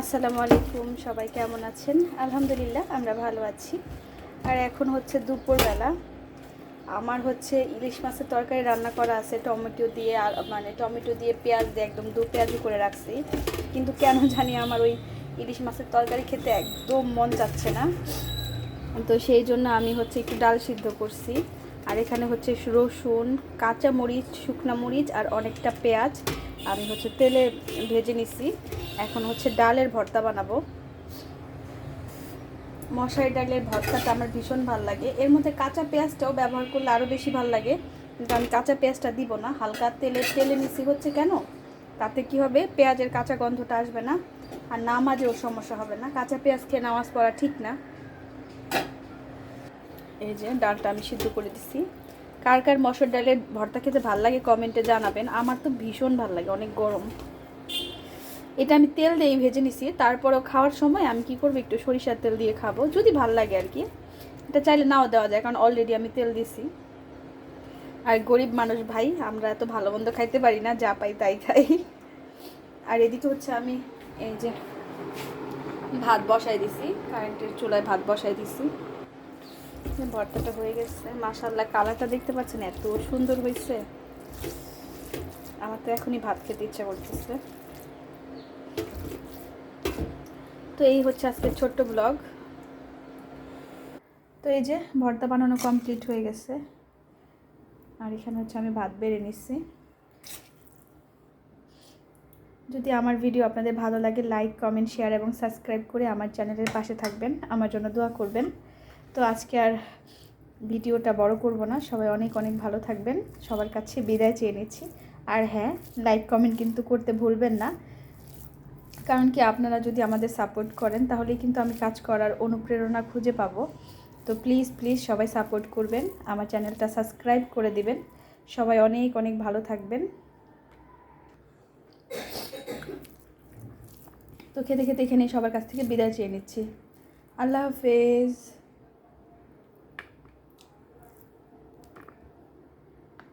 আসসালামু আলাইকুম, সবাই কেমন আছেন? আলহামদুলিল্লাহ, আমরা ভালো আছি। আর এখন হচ্ছে দুপুরবেলা। আমার হচ্ছে ইলিশ মাছের তরকারি রান্না করা আছে, টমেটো দিয়ে মানে টমেটো দিয়ে পেঁয়াজ দিয়ে একদম দু পেঁয়াজি করে রাখছি। কিন্তু কেন জানি আমার ওই ইলিশ মাছের তরকারি খেতে একদম মন যাচ্ছে না। তো সেই জন্য আমি হচ্ছে একটু ডাল সিদ্ধ করছি। আর এখানে হচ্ছে রসুন কাঁচা মরিচ শুকনা মরিচ আর অনেকটা পেঁয়াজ। আমি হচ্ছে তেলে ভেজে নিছি। এখন হচ্ছে ডালের ভর্তা বানাবো। মশারি ডালের ভর্তাটা আমার ভীষণ ভালো লাগে। এর মধ্যে কাঁচা পেঁয়াজটাও ব্যবহার করলে আরও বেশি ভালো লাগে। কিন্তু আমি কাঁচা পেঁয়াজটা দিব না। হালকা তেলে তেলে মিশি হচ্ছে কেন? তাতে কি হবে? পেঁয়াজের কাঁচা গন্ধটা আসবে না। আর নামাজেও সমস্যা হবে না। কাঁচা পেঁয়াজ খেয়ে নামাজ পড়া ঠিক না। এই যে ডালটা আমি সিদ্ধ করে দিছি। কার কার মসুর ডালের ভর্তা খেতে ভালো লাগে কমেন্টে জানাবেন। আমার তো ভীষণ ভালো লাগে, অনেক গরম। এটা আমি তেল দিয়ে ভেজে নিছি, তারপরেও খাওয়ার সময় আমি কি করব, একটু সরিষার তেল দিয়ে খাব, যদি ভালো লাগে আর কি। এটা চাইলে নাও দেওয়া যায়, কারণ অলরেডি আমি তেল দিছি। আর গরিব মানুষ ভাই, আমরা এত ভালো মন্দ খাইতে পারি না, যা পাই তাই খাই। আর এদিকে হচ্ছে আমি এই যে ভাত বসাই দিছি কারেন্টের চুলায় ভাত বসাই দিছি। ভর্তাটা হয়ে গেছে। মাশাল্লাহ কালারটা দেখতে পাচ্ছেন এত সুন্দর হয়েছে। আমার তো এখনই ভাত খেতে ইচ্ছা করতেছে। তো এই হচ্ছে আজকে ছোট্ট ব্লগ। তো এই যে ভর্তা বানানো কমপ্লিট হয়ে গেছে। আর এখানে হচ্ছে আমি ভাত বেড়ে নিচ্ছি যদি আমার ভিডিও আপনাদের ভালো লাগে, লাইক, কমেন্ট, শেয়ার এবং সাবস্ক্রাইব করে আমার চ্যানেলের পাশে থাকবেন। আমার জন্য দোয়া করবেন। তো আজকে আর ভিডিওটা বড় করব না। সবাই অনেক অনেক ভালো থাকবেন। সবার কাছে বিদায় চেয়ে নিচ্ছি। আর হ্যাঁ লাইক কমেন্ট কিন্তু করতে ভুলবেন না। কারণ কি, আপনারা যদি আমাদের সাপোর্ট করেন, তাহলেই কিন্তু আমি কাজ করার অনুপ্রেরণা খুঁজে পাবো। তো প্লিজ প্লিজ সবাই সাপোর্ট করবেন। আমার চ্যানেলটা সাবস্ক্রাইব করে দিবেন। সবাই অনেক অনেক ভালো থাকবেন। তো খেতে খেতে এখানে সবার কাছ থেকে বিদায় চেয়ে নিচ্ছি। আল্লাহ হাফেজ।